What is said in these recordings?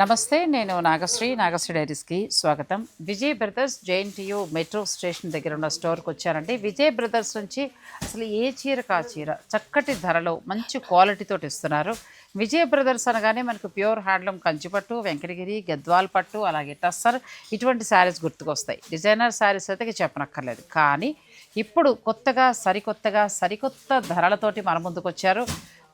నమస్తే నేను నాగశ్రీ నాగశ్రీ డైరీస్కి స్వాగతం. Vijay brothers JNTU metro station దగ్గర ఉన్న స్టోర్కి వచ్చానండి విజయ్ బ్రదర్స్ నుంచి అసలు ఏ చీర కా చీర? చక్కటి ధరలో మంచి క్వాలిటీతో ఇస్తున్నారు. విజయ్ బ్రదర్స్ అనగానే మనకు ప్యూర్ హ్యాండ్లూమ్ కంచిపట్టు వెంకటగిరి గద్వాల్ పట్టు అలాగే టస్సర్ ఇటువంటి శారీస్ గుర్తుకొస్తాయి. డిజైనర్ శారీస్ అయితే చెప్పనక్కర్లేదు. కానీ ఇప్పుడు కొత్తగా సరికొత్తగా సరికొత్త ధరలతోటి మన ముందుకు వచ్చారు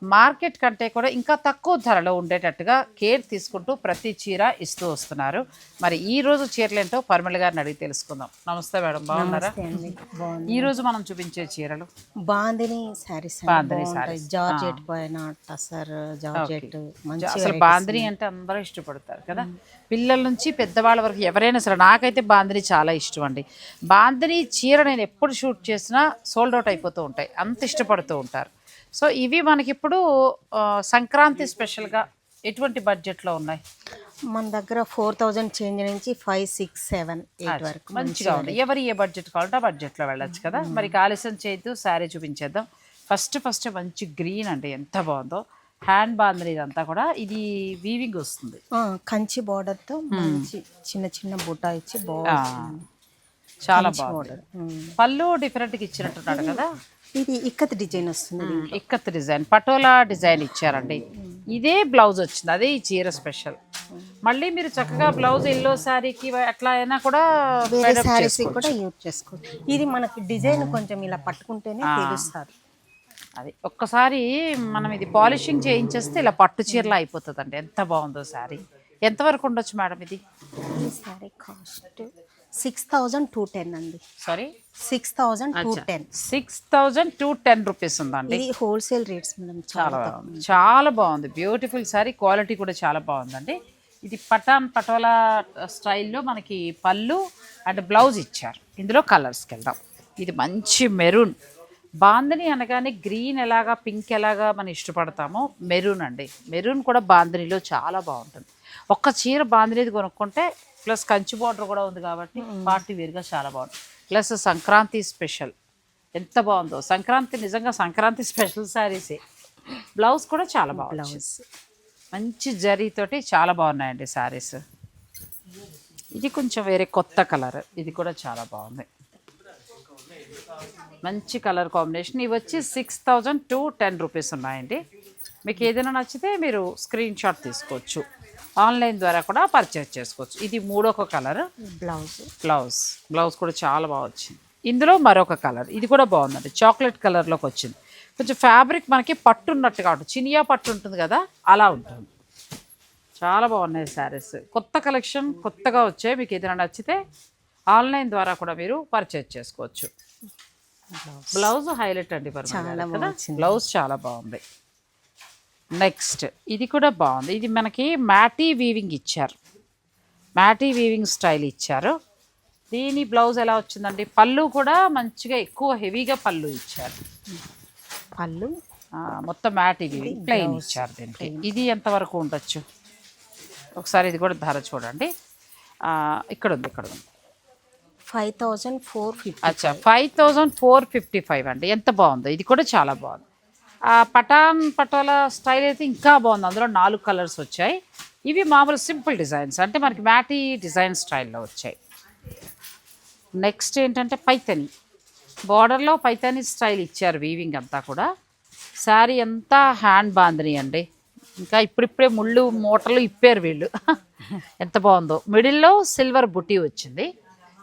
మార్కెట్ కంటే కూడా ఇంకా తక్కువ ధరలో ఉండేటట్టుగా కేర్ తీసుకుంటూ ప్రతి చీర ఇస్తూ వస్తున్నారు. మరి ఈ రోజు చీరలేంటో పరిమళ గారిని అడిగి తెలుసుకుందాం. నమస్తే మేడం బాగున్నారా? ఈ రోజు మనం చూపించే చీరలు? బాందిని శారీస్ బాందిని sarees. జార్జెట్ పైన టసర్ జార్జెట్ మంచి అసలు బాందిని అంటే అందరూ ఇష్టపడతారు కదా? పిల్లల నుంచి పెద్దవాళ్ళ వరకు ఎవరైనా సరే నాకైతే బాందిని చాలా ఇష్టం అండి. బాందిని చీర నేను ఎప్పుడు షూట్ చేసినా సోల్డ్ అవుట్ అయిపోతూ ఉంటాయి అంత ఇష్టపడుతూ ఉంటారు. సో ఇవి మనకి ఇప్పుడు ఆ, సంక్రాంతి స్పెషల్గా ఎటువంటి బడ్జెట్లో ఉన్నాయి? మన దగ్గర ఫోర్ థౌజండ్ చేంజ్ నుంచి ఫైవ్ సిక్స్ సెవెన్ ఎయిట్ వరకు మంచిగా ఉంది. ఎవరు ఏ బడ్జెట్ కావాలంటే ఆ బడ్జెట్లో వెళ్ళొచ్చు కదా. మరి ఆలస్యం చేయొద్దు శారీ చూపించేద్దాం. ఫస్ట్ ఫస్ట్ మంచి గ్రీన్ అండి. ఎంత బాగుందో. హ్యాండ్ బాందిని ఇదంతా కూడా. ఇది వీవింగ్ వస్తుంది. కంచి border తో మంచి చిన్న చిన్న బుట్ట ఇచ్చి బాగుంది చాలా బాగుంది. పళ్ళు డిఫరెంట్గా ఇచ్చినట్టున్నాడు కదా. ఇది ఇక్కత్ డిజైన్ వస్తుంది ఇక్కత్ డిజైన్ పటోలా డిజైన్ ఇచ్చారండి. ఇదే బ్లౌజ్ వచ్చింది అదే ఈ చీర స్పెషల్. మళ్ళీ మీరు చక్కగా బ్లౌజ్ ఎల్లో శారీకి అట్లా అయినా కూడా వేరే శారీస్. కూడా యూజ్ చేసుకోవచ్చు. ఇది మనకి డిజైన్ కొంచెం ఇలా పట్టుకుంటేనే తెలుస్తుంది అది ఒక్కసారి మనం ఇది పాలిషింగ్ చేయించేస్తే ఇలా పట్టు చీరలా అయిపోతుందండి. ఎంత బాగుందో శారీ. ఎంతవరకు ఉండొచ్చు మేడం ఇది? ఈ sari cost six thousand two ten అండి. Sorry six thousand two ten. Six thousand two ten rupees ఉందండి. ఇది హోల్సేల్ రేట్స్ మేడం చాలా చాలా బాగుంది. చాలా బాగుంది. బ్యూటిఫుల్ శారీ క్వాలిటీ కూడా చాలా బాగుందండి. ఇది పటాన్ పటోలా స్టైల్లో మనకి పళ్ళు అండ్ బ్లౌజ్ ఇచ్చారు. ఇందులో కలర్స్కి వెళ్దాం. ఇది మంచి మెరూన్. బాందని అనగానే గ్రీన్ ఎలాగా పింక్ ఎలాగా మనం ఇష్టపడతామో మెరూన్ అండి. మెరూన్ కూడా బాందనీలో చాలా బాగుంటుంది. ఒక్క చీర బాందనీది కొనుక్కుంటే ప్లస్ కంచి బార్డర్ కూడా ఉంది కాబట్టి పార్టీ వేరుగా చాలా బాగుంది ప్లస్ సంక్రాంతి స్పెషల్. ఎంత బాగుందో. సంక్రాంతి నిజంగా సంక్రాంతి స్పెషల్ శారీసే బ్లౌజ్ కూడా చాలా బాగుంది మంచి జరీతోటి చాలా బాగున్నాయండి శారీస్. ఇది కొంచెం వేరే కొత్త కలర్. ఇది కూడా చాలా బాగుంది. మంచి కలర్ కాంబినేషన్. ఇవి వచ్చి six thousand two ten rupees ఉన్నాయండి. మీకు ఏదైనా నచ్చితే మీరు స్క్రీన్ షాట్ తీసుకోవచ్చు. ఆన్లైన్ ద్వారా కూడా పర్చేస్ చేసుకోవచ్చు. ఇది మూడొక కలర్. బ్లౌజ్. బ్లౌజ్. బ్లౌజ్ కూడా చాలా బాగా వచ్చింది. ఇందులో మరొక కలర్. ఇది కూడా బాగుందండి. చాక్లెట్ కలర్లోకి వచ్చింది. కొంచెం ఫ్యాబ్రిక్ మనకి పట్టు ఉన్నట్టుగా ఉంటుంది చినియా పట్టు ఉంటుంది కదా అలా ఉంటుంది. చాలా బాగున్నాయి శారీస్. కొత్త కలెక్షన్ కొత్తగా వచ్చాయి. మీకు ఏదైనా నచ్చితే ఆన్లైన్ ద్వారా కూడా మీరు పర్చేజ్ చేసుకోవచ్చు. బ్లౌజ్. హైలైట్ అండి బ్లౌజ్ చాలా బాగుంది. నెక్స్ట్. ఇది కూడా బాగుంది. ఇది మనకి మ్యాటీ వీవింగ్ ఇచ్చారు. మ్యాటీ వీవింగ్ స్టైల్ ఇచ్చారు. దీని బ్లౌజ్ ఎలా వచ్చిందండి? పళ్ళు కూడా మంచిగా ఎక్కువ హెవీగా పళ్ళు ఇచ్చారు. పళ్ళు? మొత్తం మ్యాటీ వీవింగ్ ప్లెయిన్ ఇచ్చారు దీనికి. ఇది ఎంతవరకు ఉండొచ్చు? ఒకసారి ఇది కూడా ధర చూడండి. ఇక్కడ ఉంది ఇక్కడ ఉంది. ఫైవ్ థౌజండ్ ఫోర్ ఫిఫ్టీ అచ్చా five thousand four fifty five అండి. ఎంత బాగుందో. ఇది కూడా చాలా బాగుంది. ఆ పటాన్ పటోలా స్టైల్ అయితే ఇంకా బాగుంది. అందులో నాలుగు కలర్స్ వచ్చాయి. ఇవి మామూలు సింపుల్ డిజైన్స్. అంటే మనకి మ్యాటీ డిజైన్ స్టైల్లో వచ్చాయి. నెక్స్ట్ ఏంటంటే పైతని. బార్డర్లో పైతని స్టైల్ ఇచ్చారు వీవింగ్ అంతా కూడా. శారీ అంతా హ్యాండ్ బాందిని అండి. ఇంకా ఇప్పుడిప్పుడే ముళ్ళు మూటలు ఇప్పారు వీళ్ళు. ఎంత బాగుందో. మిడిల్లో సిల్వర్ బుటీ వచ్చింది.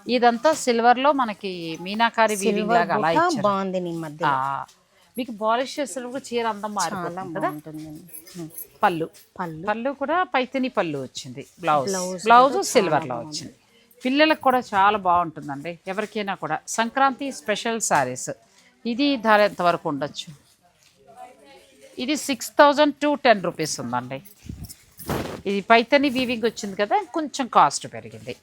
ఇదంతా సిల్వర్లో మనకి మీనాకారి వీవింగ్ లాగా అలా ఇచ్చారు. బాగుంది మీకు పాలిష్ చేసినప్పుడు చీర అందం మారిపోతుంది కదా? పళ్ళు. పళ్ళు. పళ్ళు కూడా పైతని పళ్ళు వచ్చింది. బ్లౌజ్ బ్లౌజ్ సిల్వర్లో వచ్చింది. పిల్లలకు కూడా చాలా బాగుంటుందండి. ఎవరికైనా కూడా. సంక్రాంతి స్పెషల్ శారీస్ ఇది ధర ఎంతవరకు ఉండొచ్చు? ఇది six thousand two ten rupees ఉందండి. ఇది పైతని వీవింగ్ వచ్చింది కదా? కొంచెం కాస్ట్ పెరిగింది.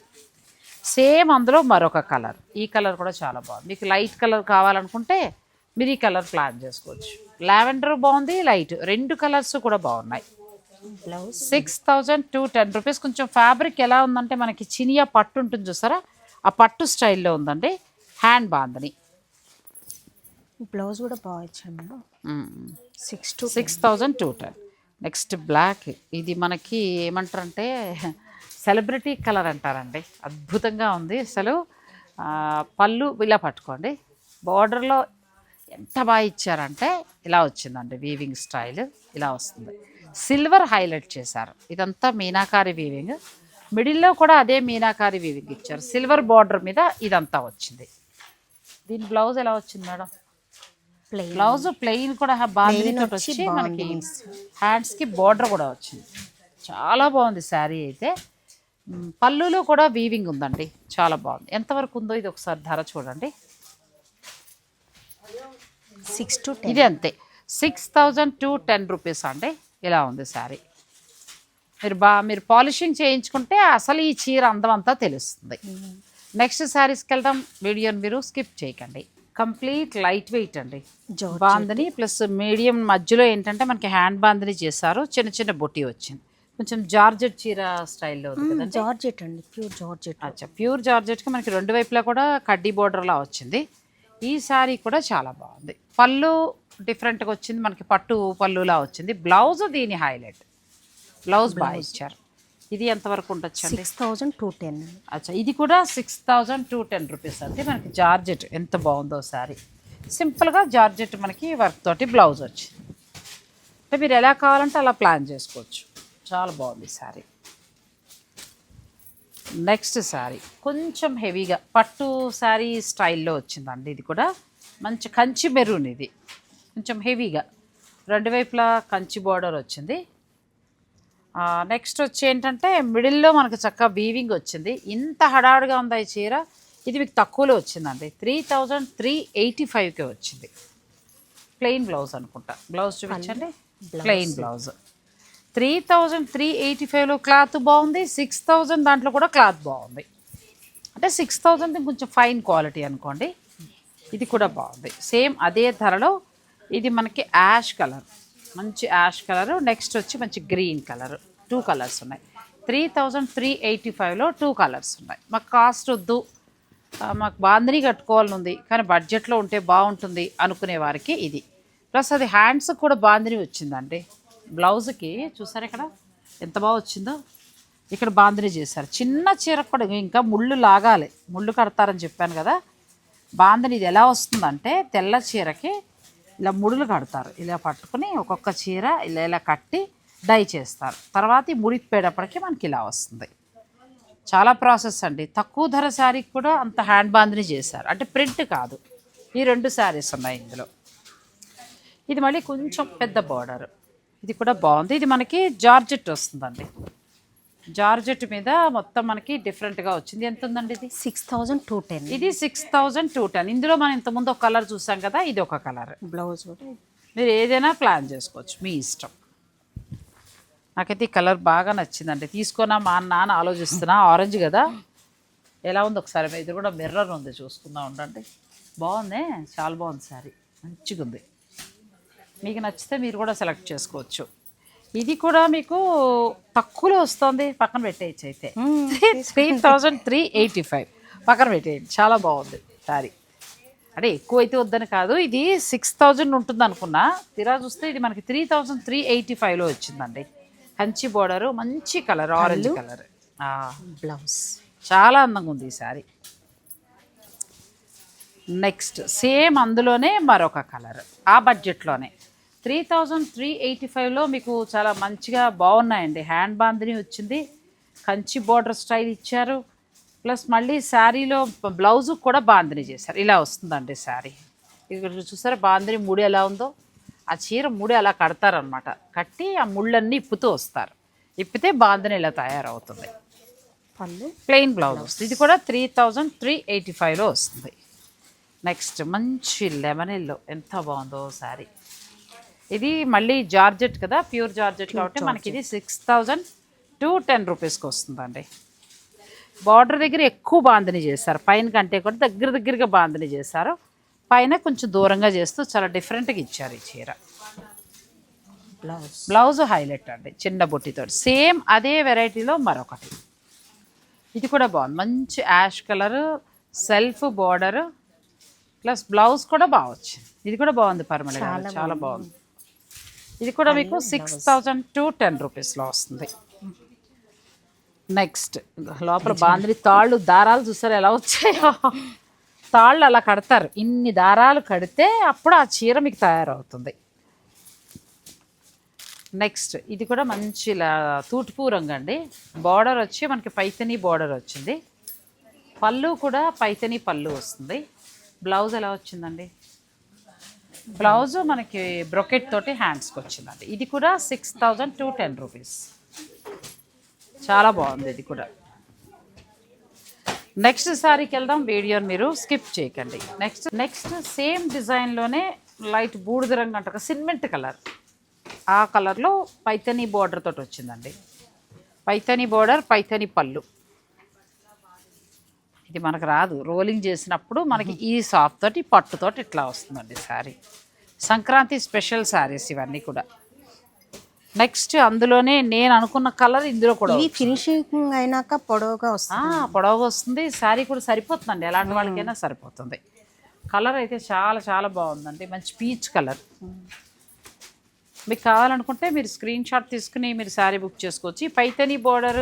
సేమ్ అందులో మరొక కలర్ ఈ కలర్ కూడా చాలా బాగుంది. మీకు లైట్ కలర్ కావాలనుకుంటే మీరు ఈ కలర్ ప్లాన్ చేసుకోవచ్చు. లావెండర్ బాగుంది లైట్. రెండు కలర్స్ కూడా బాగున్నాయి. Blouse. Six thousand two ten rupees. కొంచెం ఫ్యాబ్రిక్ ఎలా ఉందంటే మనకి చినియా పట్టు ఉంటుంది చూసారా? ఆ పట్టు స్టైల్లో ఉందండి. హ్యాండ్ బాందని బ్లౌజ్ కూడా బాగా ఇచ్చాను six two six thousand two ten. Next black. ఇది మనకి ఏమంటారంటే సెలబ్రిటీ కలర్ అంటారండి. అద్భుతంగా ఉంది. అసలు పళ్ళు ఇలా పట్టుకోండి. బార్డర్లో ఎంత బాగా ఇచ్చారంటే ఇలా వచ్చిందండి వీవింగ్ స్టైల్ ఇలా వస్తుంది. సిల్వర్ హైలైట్ చేశారు. ఇదంతా మీనాకారి వీవింగ్ మిడిల్లో కూడా అదే మీనాకారి వీవింగ్ ఇచ్చారు. సిల్వర్ బార్డర్ మీద ఇదంతా వచ్చింది. దీని బ్లౌజ్ ఎలా వచ్చింది మేడం? ప్లెయిన్ బ్లౌజ్ ప్లెయిన్ కూడా తోటి వచ్చి మనకి హ్యాండ్స్కి బార్డర్ కూడా వచ్చింది. చాలా బాగుంది శారీ అయితే. పళ్ళులో కూడా వీవింగ్ ఉందండి. చాలా బాగుంది. ఎంతవరకు ఉందో ఇది ఒకసారి ధర చూడండి. సిక్స్ టు ఇది అంతే. Six thousand two ten rupees అండి. ఇలా ఉంది శారీ. మీరు బా మీరు పాలిషింగ్ చేయించుకుంటే అసలు ఈ చీర అందం అంతా తెలుస్తుంది. నెక్స్ట్ శారీస్కి వెళ్దాం. వీడియోని మీరు స్కిప్ చేయకండి. కంప్లీట్ లైట్ వెయిట్ అండి. బాందని ప్లస్ మీడియం మధ్యలో ఏంటంటే మనకి హ్యాండ్ బాందని చేశారు. చిన్న చిన్న బొట్టి వచ్చింది. కొంచెం జార్జెట్ చీర స్టైల్లో జార్జెట్ అండి. Pure georgette. అచ్చా ప్యూర్ జార్జెట్కి మనకి రెండు వైపులా కూడా కడ్డీ బోర్డర్లా వచ్చింది. ఈ శారీ కూడా చాలా బాగుంది. పళ్ళు డిఫరెంట్గా వచ్చింది. మనకి పట్టు పళ్ళులా వచ్చింది. బ్లౌజ్ దీని హైలైట్ బ్లౌజ్ బాగా ఇచ్చారు. ఇది ఎంతవరకు ఉండొచ్చు అండి? సిక్స్ థౌజండ్ టూ టెన్ అచ్చా ఇది కూడా six thousand two ten rupees అంటే మనకి జార్జెట్ ఎంత బాగుందో శారీ. సింపుల్గా జార్జెట్ మనకి వర్క్ తోటి బ్లౌజ్ వచ్చింది. అంటే మీరు ఎలా కావాలంటే అలా ప్లాన్ చేసుకోవచ్చు. చాలా బాగుంది శారీ. నెక్స్ట్ శారీ కొంచెం హెవీగా పట్టు శారీ స్టైల్లో వచ్చిందండి ఇది కూడా. మంచి కంచి మెరూన్ ఇది. కొంచెం హెవీగా. రెండు వైపులా కంచి బార్డర్ వచ్చింది. నెక్స్ట్ వచ్చి ఏంటంటే మిడిల్లో మనకు చక్కగా వీవింగ్ వచ్చింది. ఇంత హడావుడిగా ఉంది ఈ చీర? ఇది మీకు తక్కువలో వచ్చిందండి. త్రీ థౌజండ్ త్రీ ఎయిటీ ఫైవ్కే వచ్చింది. ప్లెయిన్ బ్లౌజ్ అనుకుంటా. బ్లౌజ్ చూపించండి. Plain blouse three thousand three eighty ఫైవ్లో క్లాత్ బాగుంది సిక్స్ థౌజండ్ దాంట్లో కూడా క్లాత్ బాగుంది. అంటే సిక్స్ థౌజండ్ కొంచెం ఫైన్ క్వాలిటీ అనుకోండి ఇది కూడా బాగుంది. సేమ్ అదే ధరలో ఇది మనకి యాష్ కలర్ మంచి యాష్ కలర్ నెక్స్ట్ వచ్చి మంచి గ్రీన్ కలర్ టూ కలర్స్ ఉన్నాయి. త్రీ థౌజండ్ త్రీ ఎయిటీ ఫైవ్లో టూ కలర్స్ ఉన్నాయి. మాకు కాస్ట్ వద్దు మాకు బాందిని కట్టుకోవాలని ఉంది కానీ బడ్జెట్లో ఉంటే బాగుంటుంది అనుకునే వారికి ఇది. ప్లస్ అది హ్యాండ్స్ కూడా బాందిని వచ్చిందండి. బ్లౌజ్కి చూసారు ఇక్కడ? ఎంత బాగా వచ్చిందో? ఇక్కడ బాందిని చేశారు. చిన్న చీర కూడా ఇంకా ముళ్ళు లాగాలి. ముళ్ళు కడతారని చెప్పాను కదా. బాందిని ఇది ఎలా వస్తుందంటే తెల్ల చీరకి ఇలా ముడులు కడతారు. ఇలా పట్టుకుని ఒక్కొక్క చీర ఇలా ఇలా కట్టి డై చేస్తారు. తర్వాత ఈ ముడిపోయేటప్పటికి మనకి ఇలా వస్తుంది. చాలా ప్రాసెస్ అండి. తక్కువ ధర శారీకి కూడా అంత హ్యాండ్ బాందిని చేశారు. అంటే ప్రింట్ కాదు. ఈ రెండు శారీస్ ఉన్నాయి ఇందులో. ఇది మళ్ళీ కొంచెం పెద్ద బార్డర్. ఇది కూడా బాగుంది. ఇది మనకి జార్జెట్ వస్తుందండి. జార్జెట్ మీద మొత్తం మనకి డిఫరెంట్గా వచ్చింది. ఎంత ఉందండి ఇది? సిక్స్ థౌజండ్ టూ టెన్ ఇది సిక్స్ థౌజండ్ టూ టెన్ ఇందులో మనం ఇంతకుముందు ఒక కలర్ చూసాం కదా ఇది ఒక కలర్ బ్లౌజ్ కూడా. మీరు ఏదైనా ప్లాన్ చేసుకోవచ్చు మీ ఇష్టం. నాకైతే ఈ కలర్ బాగా నచ్చిందండి. తీసుకున్నా మా నాన్న ఆలోచిస్తున్నా. ఆరెంజ్ కదా. ఎలా ఉంది ఒకసారి? ఇది కూడా మిర్రర్ ఉంది చూసుకుందాం ఉండండి. బాగుంది? చాలా బాగుంది సారీ. మంచిగా ఉంది మీకు నచ్చితే మీరు కూడా సెలెక్ట్ చేసుకోవచ్చు. ఇది కూడా మీకు తక్కువలో వస్తుంది పక్కన పెట్టేయచ్చు అయితే. Three thousand three eighty five. పక్కన పెట్టేయండి చాలా బాగుంది సారీ అంటే ఎక్కువ అయితే వద్దని కాదు ఇది సిక్స్ థౌజండ్ ఉంటుంది అనుకున్నా తీరా చూస్తే ఇది మనకి త్రీ థౌజండ్ త్రీ ఎయిటీ ఫైవ్లో వచ్చిందండి. కంచి బోర్డరు మంచి కలర్ ఆరెంజ్ కలర్. బ్లౌజ్. చాలా అందంగా ఉంది ఈ శారీ. నెక్స్ట్ సేమ్ అందులోనే మరొక కలర్ ఆ బడ్జెట్లోనే త్రీ థౌజండ్ త్రీ ఎయిటీ ఫైవ్లో మీకు చాలా మంచిగా బాగున్నాయండి. హ్యాండ్ బాందిని వచ్చింది. కంచి బోర్డర్ స్టైల్ ఇచ్చారు. ప్లస్ మళ్ళీ శారీలో బ్లౌజ్ కూడా బాందిని చేశారు. ఇలా వస్తుందండి శారీ. ఇక్కడ చూసారా బాందిని ముడి ఎలా ఉందో? ఆ చీర ముడి అలా కడతారనమాట కట్టి ఆ ముళ్ళన్నీ ఇప్పుతూ వస్తారు. ఇప్పితే బాందిని ఇలా తయారవుతుంది. పళ్ళు? ప్లెయిన్ బ్లౌజ్ వస్తుంది. ఇది కూడా త్రీ థౌజండ్ త్రీ ఎయిటీ ఫైవ్లో వస్తుంది. నెక్స్ట్ మంచి లెమన్ ఎల్లో. ఎంత బాగుందో శారీ. ఇది మళ్ళీ జార్జెట్ కదా? ప్యూర్ జార్జెట్ కాబట్టి మనకి ఇది సిక్స్ థౌజండ్ టూ టెన్ రూపీస్కి వస్తుందండి. బార్డర్ దగ్గర ఎక్కువ బాందని చేశారు. పైన కంటే కూడా దగ్గర దగ్గరగా బాందని చేశారు. పైన కొంచెం దూరంగా చేస్తూ చాలా డిఫరెంట్గా ఇచ్చారు ఈ చీర. బ్లౌజ్ బ్లౌజ్ హైలైట్ అండి. చిన్న బొట్టితో. సేమ్ అదే వెరైటీలో మరొకటి. ఇది కూడా బాగుంది. మంచి ash colour self border plus blouse కూడా బాగా వచ్చింది. ఇది కూడా బాగుంది పర్మనెంట్ చాలా బాగుంది. ఇది కూడా మీకు సిక్స్ థౌజండ్ టు టెన్ రూపీస్లో వస్తుంది. నెక్స్ట్ లోపల బాందిని తాళ్ళు దారాలు చూసారు ఎలా వచ్చాయో? తాళ్ళు అలా కడతారు. ఇన్ని దారాలు కడితే అప్పుడు ఆ చీర మీకు తయారవుతుంది. నెక్స్ట్ ఇది కూడా మంచి తూటుపూ రంగు అండి. బార్డర్ వచ్చి మనకి పైతని బార్డర్ వచ్చింది. పళ్ళు కూడా పైతని పళ్ళు వస్తుంది. బ్లౌజ్ ఎలా వచ్చిందండి? బ్లౌజ్ మనకి బ్రొకెట్ తోటి హ్యాండ్స్కి వచ్చిందండి. ఇది కూడా six thousand two ten rupees చాలా బాగుంది ఇది కూడా. నెక్స్ట్ సారీకి వెళ్దాం వీడియోని మీరు స్కిప్ చేయకండి. నెక్స్ట్ నెక్స్ట్ సేమ్ డిజైన్లోనే లైట్ బూడిద రంగు అంటారు సిమెంట్ కలర్ ఆ కలర్లో పైతనీ బార్డర్ తోటి వచ్చిందండి. పైతనీ బోర్డర్ పైతనీ పళ్ళు. ఇది మనకు రాదు. రోలింగ్ చేసినప్పుడు మనకి ఈ సాఫ్ తోటి పట్టుతోటి ఇట్లా వస్తుందండి శారీ సంక్రాంతి స్పెషల్ శారీస్ ఇవన్నీ కూడా. నెక్స్ట్ అందులోనే నేను అనుకున్న కలర్ ఇందులో కూడా ఇవి ఫినిషింగ్ అయినాక పొడవుగా వస్తుంది. పొడవుగా వస్తుంది. శారీ కూడా సరిపోతుందండి. ఎలాంటి వాళ్ళకైనా సరిపోతుంది. కలర్ అయితే చాలా చాలా బాగుందండి. మంచి పీచ్ కలర్. మీకు కావాలనుకుంటే మీరు స్క్రీన్ షాట్ తీసుకుని మీరు శారీ బుక్ చేసుకోవచ్చు. పైతని బోర్డర్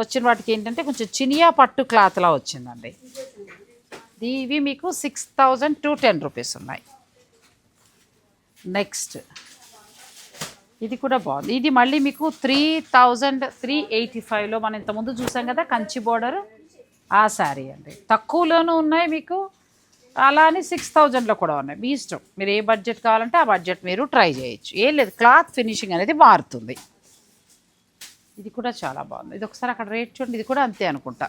వచ్చిన వాటికి ఏంటంటే కొంచెం చినియా పట్టు క్లాత్లా వచ్చిందండి. ఇది- ఇవి మీకు six thousand two ten rupees ఉన్నాయి. నెక్స్ట్. ఇది కూడా బాగుంది. ఇది మళ్ళీ మీకు త్రీ థౌజండ్ త్రీ ఎయిటీ ఫైవ్లో మనం ఇంతకుముందు చూసాం కదా కంచి బోర్డర్. ఆ శారీ అండి. తక్కువలోనూ ఉన్నాయి మీకు. అలా అని సిక్స్ థౌజండ్లో కూడా ఉన్నాయి. మీ ఇష్టం. మీరు ఏ బడ్జెట్ కావాలంటే ఆ బడ్జెట్ మీరు ట్రై చేయొచ్చు. ఏం లేదు క్లాత్ ఫినిషింగ్ అనేది మారుతుంది. ఇది కూడా చాలా బాగుంది. ఇది ఒకసారి అక్కడ రేట్ చూడండి. ఇది కూడా అంతే అనుకుంటా.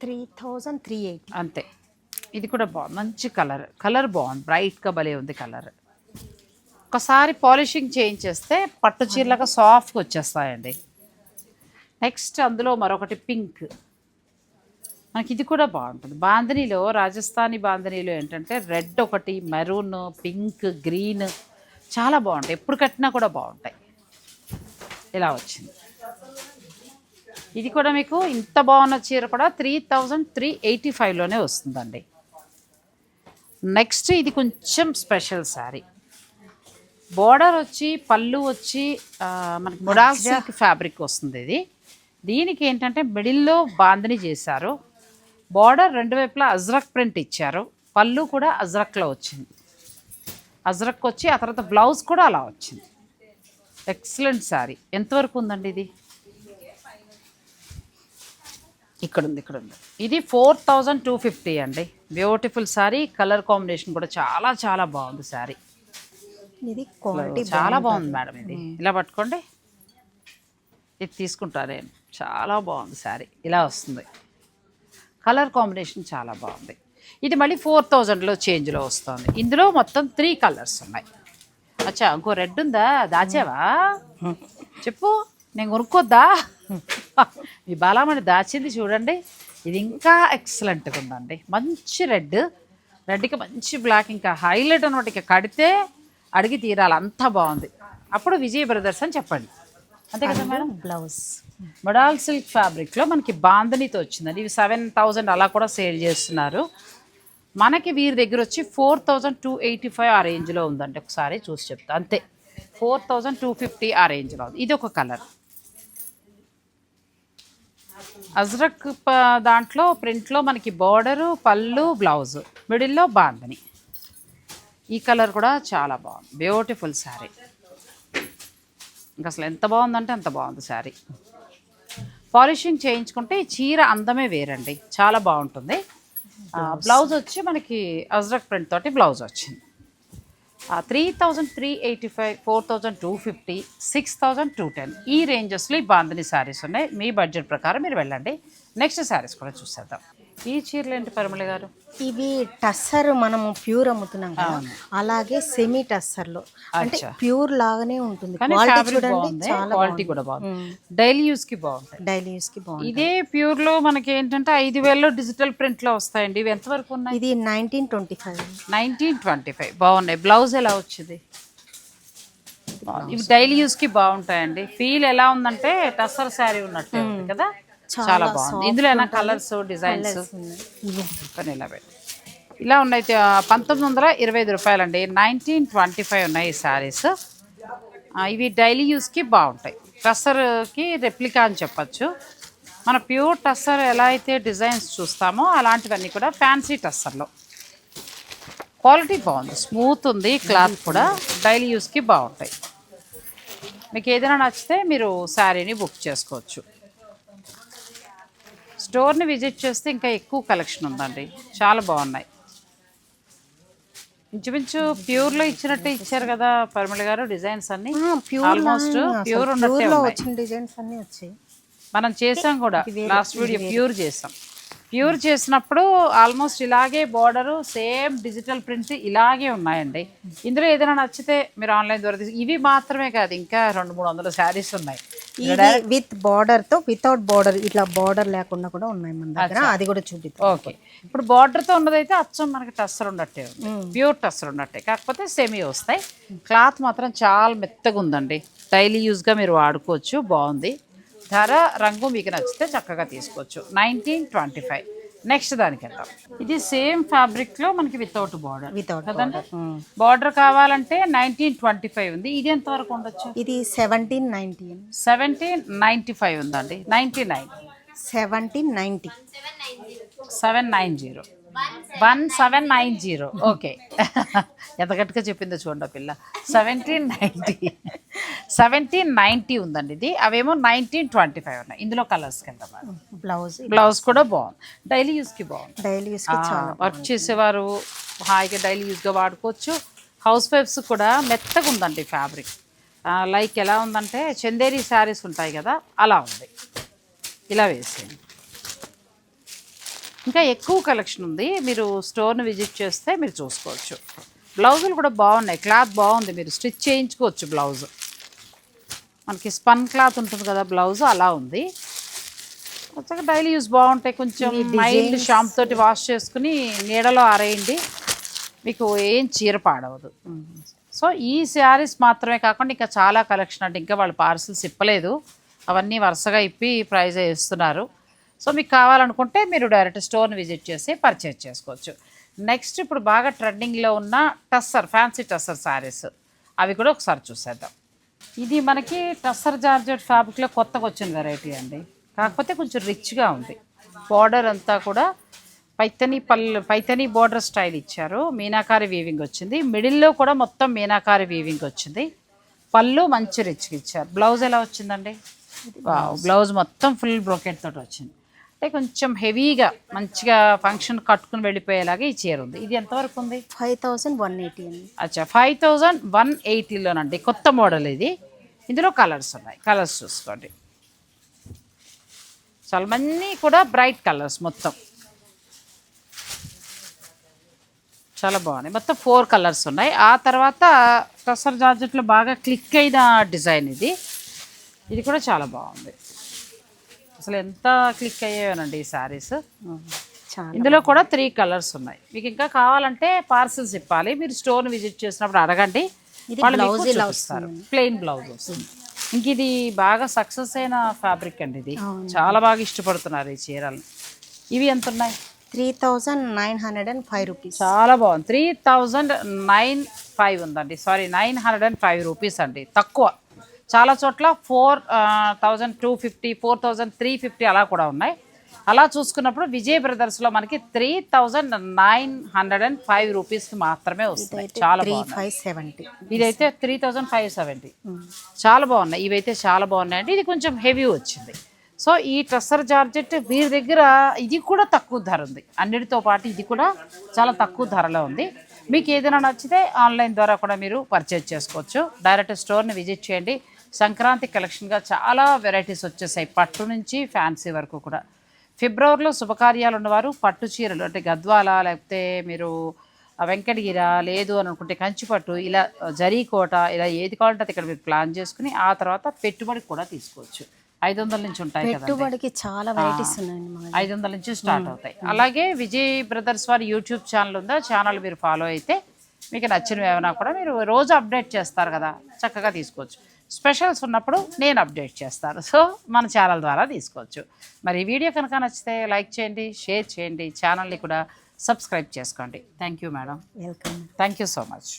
Three thousand three eighty. అంతే. ఇది కూడా బాగుంది. మంచి కలర్. కలర్ బాగుంది. బ్రైట్గా భలే ఉంది కలర్. ఒకసారి పాలిషింగ్ చేయించేస్తే పట్టు చీరలాగా సాఫ్ట్గా వచ్చేస్తాయండి. నెక్స్ట్ అందులో మరొకటి పింక్. మనకి ఇది కూడా బాగుంటుంది. బాంధనీలో రాజస్థానీ బాంధనీలో ఏంటంటే రెడ్ ఒకటి మెరూన్ పింక్ గ్రీన్ చాలా బాగుంటాయి. ఎప్పుడు కట్టినా కూడా బాగుంటాయి. ఇలా వచ్చింది. ఇది కూడా మీకు ఇంత బాగున్న చీర కూడా త్రీ థౌజండ్ త్రీ ఎయిటీ ఫైవ్లోనే వస్తుందండి. నెక్స్ట్ ఇది కొంచెం స్పెషల్ శారీ. బోర్డర్ వచ్చి పళ్ళు వచ్చి మనకి ముడాల్ సిల్క్ ఫ్యాబ్రిక్ వస్తుంది ఇది. దీనికి ఏంటంటే మిడిల్లో బాందని చేశారు. బార్డర్ రెండు వైపులా అజ్రక్ ప్రింట్ ఇచ్చారు. పళ్ళు కూడా అజ్రక్లో వచ్చింది. అజ్రక్ వచ్చి ఆ తర్వాత బ్లౌజ్ కూడా అలా వచ్చింది. ఎక్సలెంట్ శారీ. ఎంతవరకు ఉందండి ఇది? ఇక్కడ ఉంది ఇక్కడ ఉంది ఇది ఫోర్ థౌజండ్ టూ ఫిఫ్టీ అండి. బ్యూటిఫుల్ శారీ కలర్ కాంబినేషన్ కూడా చాలా చాలా బాగుంది శారీ ఇది క్వాలిటీ చాలా బాగుంది. మేడం ఇది. ఇలా పట్టుకోండి. ఇది తీసుకుంటా నేను. చాలా బాగుంది శారీ ఇలా వస్తుంది. కలర్ కాంబినేషన్ చాలా బాగుంది. ఇది మళ్ళీ ఫోర్ థౌజండ్లో చేంజ్లో వస్తుంది. ఇందులో మొత్తం త్రీ కలర్స్ ఉన్నాయి. అచ్చా ఇంకో రెడ్ ఉందా? దాచావా? చెప్పు. నేను కొనుక్కోద్దా? మీ బాలామణి దాచింది చూడండి. ఇది ఇంకా ఎక్సలెంట్గా ఉందండి. మంచి రెడ్. రెడ్కి మంచి బ్లాక్ ఇంకా హైలైట్ అనమాట ఇక కడితే అడిగి తీరాలి. అంత బాగుంది. అప్పుడు విజయ్ బ్రదర్స్ అని చెప్పండి. అంతే కదా మేడం? బ్లౌజ్ మొడాల్ సిల్క్ ఫ్యాబ్రిక్లో మనకి బాందనీతో వచ్చిందండి. ఇవి సెవెన్ థౌజండ్ అలా కూడా సేల్ చేస్తున్నారు. మనకి వీరి దగ్గర వచ్చి four thousand two eighty five ఆ రేంజ్లో ఉందండి. ఒకసారి చూసి చెప్తా. అంతే. ఫోర్ థౌజండ్ టూ ఫిఫ్టీ ఆ రేంజ్లో ఇది ఒక కలర్. అజ్రక్ దాంట్లో ప్రింట్లో మనకి బార్డరు పళ్ళు బ్లౌజ్. మిడిల్లో బాందని ఈ కలర్ కూడా చాలా బాగుంది. బ్యూటిఫుల్ శారీ. ఇంకా అసలు ఎంత బాగుందంటే అంత బాగుంది శారీ. పాలిషింగ్ చేయించుకుంటే చీర అందమే వేరండి. చాలా బాగుంటుంది. బ్లౌజ్ వచ్చి మనకి అజ్రక్ ప్రింట్ తోటి బ్లౌజ్ వచ్చింది. Three thousand three eighty five four thousand two fifty six thousand two ten ఈ రేంజెస్లో ఈ బాందని శారీస్ ఉన్నాయి. మీ బడ్జెట్ ప్రకారం మీరు వెళ్ళండి. నెక్స్ట్ శారీస్ కూడా చూసేద్దాం. ఈ చీరలు ఏంటి పరిమళ గారు? ఇవి టస్సర్ మనము ప్యూర్ అమ్ముతున్నాం కదా. అలాగే సెమీ టస్సర్లో అంటే. ప్యూర్ లాగానే ఉంటుంది. క్వాలిటీ చూడండి చాలా క్వాలిటీ కూడా బాగుంది. డైలీ యూస్కి బాగుంటాయి. డైలీ యూస్కి బాగుంది ఇదే ప్యూర్లో మనకి ఏంటంటే ఐదు వేలలో డిజిటల్ ప్రింట్లో వస్తాయండి. ఇవి ఎంతవరకు ఉన్నాయి? ఇది nineteen twenty five nineteen twenty five బాగున్నాయి. బ్లౌజ్ ఎలా వచ్చింది. ఇవి డైలీ యూస్కి బాగుంటాయండి. ఫీల్ ఎలా ఉందంటే టసర్ శారీ ఉన్నట్టే కదా? చాలా బాగుంది. ఇందులో ఏమైనా కలర్స్ డిజైన్స్ ఇలా పెట్టి. ఇలా ఉన్నాయి పంతొమ్మిది వందల ఇరవై ఐదు రూపాయలండి. నైన్టీన్ ట్వంటీ ఫైవ్ ఉన్నాయి ఈ శారీస్ ఇవి డైలీ యూస్కి బాగుంటాయి. టస్సర్కి రెప్లికా అని చెప్పచ్చు. మన ప్యూర్ టస్సర్ ఎలా అయితే డిజైన్స్ చూస్తామో అలాంటివన్నీ కూడా ఫ్యాన్సీ టస్సర్లో క్వాలిటీ బాగుంది. స్మూత్ ఉంది క్లాత్ కూడా డైలీ యూస్కి బాగుంటాయి. మీకు ఏదైనా నచ్చితే మీరు శారీని బుక్ చేసుకోవచ్చు. స్టోర్ని విజిట్ చేస్తే ఇంకా ఎక్కువ కలెక్షన్ ఉందండి. చాలా బాగున్నాయి. ఇంచుమించు ప్యూర్లో ఇచ్చినట్టే ఇచ్చారు కదా పరిమళ గారు డిజైన్స్ అన్ని. ప్యూర్ ఆల్మోస్ట్ ప్యూర్లో వచ్చిన డిజైన్స్ అన్ని వచ్చాయి. మనం చేసాం కూడా. లాస్ట్ వీడియో ప్యూర్ చేసాం. ప్యూర్ చేసినప్పుడు ఆల్మోస్ట్ ఇలాగే బార్డరు సేమ్ డిజిటల్ ప్రింట్ ఇలాగే ఉన్నాయండి. ఇందులో ఏదైనా నచ్చితే మీరు ఆన్లైన్ ద్వారా ఇవి మాత్రమే కాదు ఇంకా రెండు మూడు వందల శారీస్ ఉన్నాయి. ఇది విత్ బార్డర్తో వితౌట్ బార్డర్ ఇట్లా బార్డర్ లేకుండా కూడా ఉన్నాయి మన దగ్గర. అది కూడా చూపిస్తాం ఓకే. ఇప్పుడు బార్డర్తో ఉన్నదైతే అచ్చం మనకి టస్సర్ ఉన్నట్టే ప్యూర్ టస్సర్ ఉన్నట్టే. కాకపోతే సెమీ వస్తాయి. క్లాత్ మాత్రం చాలా మెత్తగా ఉందండి. డైలీ యూస్గా మీరు వాడుకోవచ్చు. బాగుంది. ధర రంగు మీకు నచ్చితే చక్కగా తీసుకోవచ్చు. నైన్టీన్ ట్వంటీ ఫైవ్ నెక్స్ట్ దానికి వెళ్దాం ఇది సేమ్ ఫ్యాబ్రిక్లో మనకి వితౌట్ బార్డర్ వితౌట్ కదండి? బార్డర్ కావాలంటే నైన్టీన్ ట్వంటీ ఫైవ్ ఉంది. ఇది ఎంతవరకు ఉండొచ్చు? ఇది seventeen ninety seventeen ninety five ఉందండి. Ninety nine seventeen ninety seven nine zero one seven nine zero. Okay. ఎంత గట్టిగా చెప్పిందో చూడండి పిల్ల. సెవెంటీన్ నైంటీ సెవెంటీన్ నైంటీ ఉందండి ఇది. అవేమో నైన్టీన్ ట్వంటీ ఫైవ్ ఉన్నాయి. ఇందులో కలర్స్కి వెళ్దాం బ్లౌజ్. బ్లౌజ్ కూడా బాగుంది. డైలీ యూస్కి బాగుంది. డైలీ యూస్ వర్క్ చేసేవారు హాయిగా డైలీ యూస్గా వాడుకోవచ్చు. హౌస్ వైఫ్స్ కూడా మెత్తగా ఉందండి ఫ్యాబ్రిక్. లైక్ ఎలా ఉందంటే చందేరి శారీస్ ఉంటాయి కదా అలా ఉంది. ఇలా వేసేయండి. ఇంకా ఎక్కువ కలెక్షన్ ఉంది. మీరు స్టోర్ని విజిట్ చేస్తే మీరు చూసుకోవచ్చు. బ్లౌజులు కూడా బాగున్నాయి. క్లాత్ బాగుంది మీరు. స్టిచ్ చేయించుకోవచ్చు బ్లౌజ్ మనకి స్పన్ క్లాత్ ఉంటుంది కదా బ్లౌజ్ అలా ఉంది. వచ్చాక డైలీ యూస్ బాగుంటాయి. కొంచెం మైల్డ్ షాంప్ తోటి వాష్ చేసుకుని నీడలో ఆరేయండి. మీకు ఏం చీర పాడవదు. సో ఈ శారీస్ మాత్రమే కాకుండా ఇంకా చాలా కలెక్షన్ అంటే ఇంకా వాళ్ళు పార్సిల్స్ ఇప్పలేదు. అవన్నీ వరుసగా ఇప్పి ప్రైజ్ ఇస్తున్నారు. సో మీకు కావాలనుకుంటే మీరు డైరెక్ట్ స్టోర్ని విజిట్ చేసి పర్చేజ్ చేసుకోవచ్చు. నెక్స్ట్ ఇప్పుడు బాగా ట్రెండింగ్లో ఉన్న టస్సర్ ఫ్యాన్సీ టస్సర్ శారీస్ అవి కూడా ఒకసారి చూసేద్దాం. ఇది మనకి టస్సర్ జార్జెట్ ఫ్యాబ్రిక్లో కొత్తగా వచ్చిన వెరైటీ అండి. కాకపోతే కొంచెం రిచ్గా ఉంది. బార్డర్ అంతా కూడా పైతని పళ్ళు పైతని బార్డర్ స్టైల్ ఇచ్చారు. మీనాకారి వీవింగ్ వచ్చింది. మిడిల్లో కూడా మొత్తం మీనాకారి వీవింగ్ వచ్చింది. పళ్ళు మంచి రిచ్గా ఇచ్చారు. బ్లౌజ్ ఎలా వచ్చిందండి? వావ్, బ్లౌజ్ మొత్తం ఫుల్ బ్రోకెట్ తోటి వచ్చింది. అంటే కొంచెం హెవీగా మంచిగా ఫంక్షన్ కట్టుకుని వెళ్ళిపోయేలాగా ఈ చీర ఉంది. ఇది ఎంతవరకు ఉంది? ఫైవ్ థౌసండ్ వన్ ఎయిటీ అండి. అచ్చా ఫైవ్ థౌజండ్ వన్ ఎయిటీలోనండి. కొత్త మోడల్ ఇది. ఇందులో కలర్స్ ఉన్నాయి. కలర్స్ చూసుకోండి. చాలా మంది కూడా బ్రైట్ కలర్స్ మొత్తం. చాలా బాగున్నాయి. మొత్తం ఫోర్ కలర్స్ ఉన్నాయి. ఆ తర్వాత టసర్ జార్జెట్లో బాగా క్లిక్ అయిన డిజైన్ ఇది. ఇది కూడా చాలా బాగుంది. అసలు ఎంత క్లిక్ అయ్యాయోనండి ఈ శారీస్ ఇందులో కూడా త్రీ కలర్స్ ఉన్నాయి. మీకు ఇంకా కావాలంటే పార్సల్స్ ఇవ్వాలి మీరు స్టోర్ విజిట్ చేసినప్పుడు అడగండి. ప్లెయిన్ బ్లౌజ్ వస్తుంది ఇంక ఇది బాగా సక్సెస్ అయిన ఫ్యాబ్రిక్ అండి ఇది. చాలా బాగా ఇష్టపడుతున్నారు ఈ చీరలు ఇవి ఎంత ఉన్నాయి? Three thousand nine hundred and five rupees చాలా బాగుంది. త్రీ థౌజండ్ నైన్ ఫైవ్ ఉందండి. Sorry nine hundred and five rupees అండి. తక్కువ. చాలా చోట్ల four thousand two fifty four thousand three fifty అలా కూడా ఉన్నాయి. అలా చూసుకున్నప్పుడు విజయ్ బ్రదర్స్లో మనకి three thousand nine hundred and five రూపీస్కి మాత్రమే వస్తాయి చాలా ఫైవ్ సెవెంటీ. ఇదైతే త్రీ థౌజండ్ ఫైవ్ సెవెంటీ. చాలా బాగున్నాయి. ఇవైతే చాలా బాగున్నాయి అంటే ఇది కొంచెం హెవీ వచ్చింది. సో ఈ ట్రస్సర్ జార్జెట్ వీరి దగ్గర ఇది కూడా తక్కువ ధర ఉంది. అన్నిటితో పాటు ఇది కూడా చాలా తక్కువ ధరలో ఉంది. మీకు ఏదైనా నచ్చితే ఆన్లైన్ ద్వారా కూడా మీరు పర్చేజ్ చేసుకోవచ్చు. డైరెక్ట్ స్టోర్ని విజిట్ చేయండి. సంక్రాంతి కలెక్షన్గా చాలా వెరైటీస్ వచ్చేసాయి. పట్టు నుంచి ఫ్యాన్సీ వరకు కూడా. ఫిబ్రవరిలో శుభకార్యాలు ఉన్నవారు పట్టు చీరలు అంటే గద్వాల లేకపోతే మీరు వెంకటగిర లేదు అని అనుకుంటే కంచిపట్టు ఇలా జరీ కోట ఇలా ఏది కావాలంటే ఇక్కడ మీరు ప్లాన్ చేసుకుని ఆ తర్వాత పెట్టుబడి కూడా తీసుకోవచ్చు. ఐదు వందల నుంచి ఉంటాయి పెట్టుబడికి చాలా వెరైటీస్ ఉన్నాయండి మన ఐదు వందల నుంచి స్టార్ట్ అవుతాయి. అలాగే విజయ్ బ్రదర్స్ వారి యూట్యూబ్ ఛానల్ ఉందా? ఛానల్ మీరు ఫాలో అయితే మీకు నచ్చినవి ఏమైనా కూడా మీరు రోజు అప్డేట్ చేస్తారు కదా. చక్కగా తీసుకోవచ్చు. స్పెషల్స్ ఉన్నప్పుడు నేను అప్డేట్ చేస్తాను. సో మన ఛానల్ ద్వారా తీసుకోవచ్చు. మరి ఈ వీడియో కనుక నచ్చితే లైక్ చేయండి షేర్ చేయండి ఛానల్ని కూడా సబ్స్క్రైబ్ చేసుకోండి. Thank you madam. Welcome thank you so much.